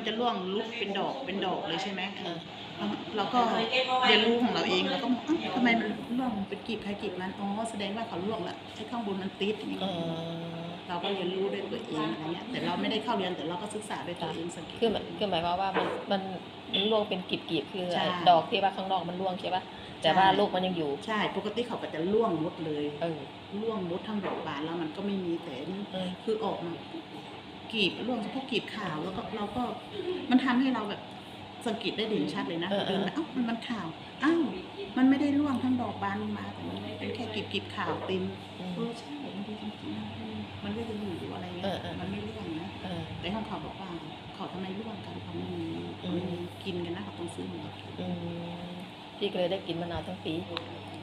มันจะร่วงลุกเป็นดอกเป็นดอกเลยใช่ไหมอ่าเราก็เรียนรู้ของเราเองแล้วก็เอ้าทำไมมันร่วงเป็นกีบใครกีบนั้นอ๋อแสดงว่าเขาร่วงละไอ้ข้างบนมันติดอย่างเงี้ยเออเราก็เรียนรู้ด้วยตัวเองอะไรเงี้ยแต่เราไม่ได้เข้าเรียนแต่เราก็ศึกษาด้วยตัวเองสังเกตคือหมายคือหมายความว่ามันมันมันร่วงเป็นกีบๆคือใช่ไอ้ดอกที่ว่าข้างนอกมันร่วงใช่ปะแต่ว่าใช่ลูกมันยังอยู่ใช่ปกติเขาก็จะร่วงหมดเลยเออร่วงหมดทั้งดอกบานแล้วมันก็ไม่มีแต่นี่เออคือออกมา กีบร่วงเฉพาะกีบขาวแล้วก็เราก็มันทำให้เราแบบสังเกตได้เด่นชัดเลยนะเออเออเดินไปเอ้ามันมันขาวอ้าวมันไม่ได้ร่วงทั้งดอกบานมาแต่มันเป็นแค่กีบกีบขาวเต็มอืเอมอใช่มันดีจริงๆนะมันก็จะอยู่อะไรเงี้เอยอเออมันไม่ร่วงนะเออแต่ของเขาบอกว่าเขาทำไมร่วงกันเขาไม่มีอืมไม่มีกินกันนะเขาต้องซื้อมากินอืมพี่ก็เลยได้กินมะนาวทั้งปี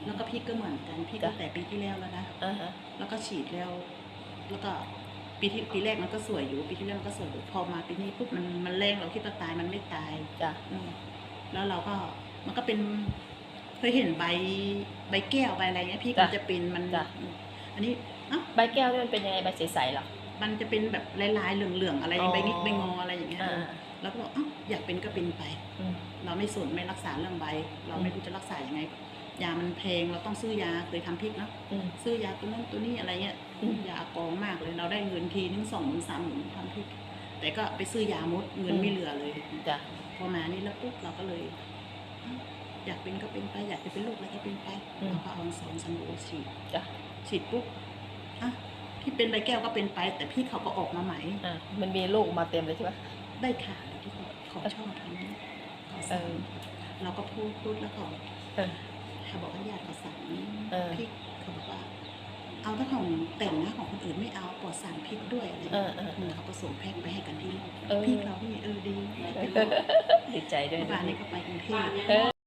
แล้วก็พี่ก็เหมือนกันพี่ก็จ้ะแต่ปีที่แล้วแล้วนะอ่าฮะแล้วก็ฉีดแล้ว แล้วก็ ปีที่ปีแรกมันก็สวยอยู่ ปีที่แล้วมันก็สวยอยู่พอมาปีนี้ปุ๊บมันมันแรงเราคิดว่าตายมันไม่ตายจ้ะอืมแล้วเราก็มันก็เป็นเคยเห็นใบใบแก้วใบอะไรเงี้ยพี่ก็จะเป็นมันอันนี้เอ้า ใบแก้วนี่มันเป็นยังไงใบใสๆเหรอ มันจะเป็นแบบลายๆเหลืองๆอะไรอ๋อ ใบงิกใบงออะไรอย่างเงี้ยอ่า แล้วก็บอกเอ้าอยากเป็นก็เป็นไป อืม เราไม่สนไม่รักษาเรื่องใบ เราไม่รู้จะรักษายังไง ยามันแพงเราต้องซื้อยาเคยทำพริกเนอะอืม ซื้อยาตัวนั้นตัวนี้อะไรเงี้ยอืม ยากองมากเลยเราได้เงินทีนึงสองหมื่นสามหมื่นทำพริกแต่ก็ไปซื้อยามดเงินไม่เหลือเลยจ้ะพอมานี่แล้วปุ๊บเราก็เลยเอ้าอยากเป็นก็เป็นไปอยากจะเป็นโรคอะไรก็เป็นไปเราก็เอาสองสันโดฉีดจ้ะฉีดปุ๊บอะที่เป็นใบแก้วก็เป็นไป แต่พี่เขาก็ออกมาใหม่อ่ามันมีลูกออกมาเต็มเลยใช่ปะได้ข่าวที่เขาเขาชอบทำนี่เขาเอสั่งอเราก็พูดพูดแล้วก็เออเขาบอกว่าญาติเขาสั่งเออพริกเขาบอกว่า เอาถ้าของแต่งนะของคนอื่นไม่เอาปลอดสารพิษด้วยอะไรเอเงี้อยเออเออ เขาก็ส่งแพ็คไปให้กันที่โลกเออพริกเรานี่เออดีเป็นโลกดีใจด้วยเมื่อวานนี้ก็ไปกรุงเทพเออ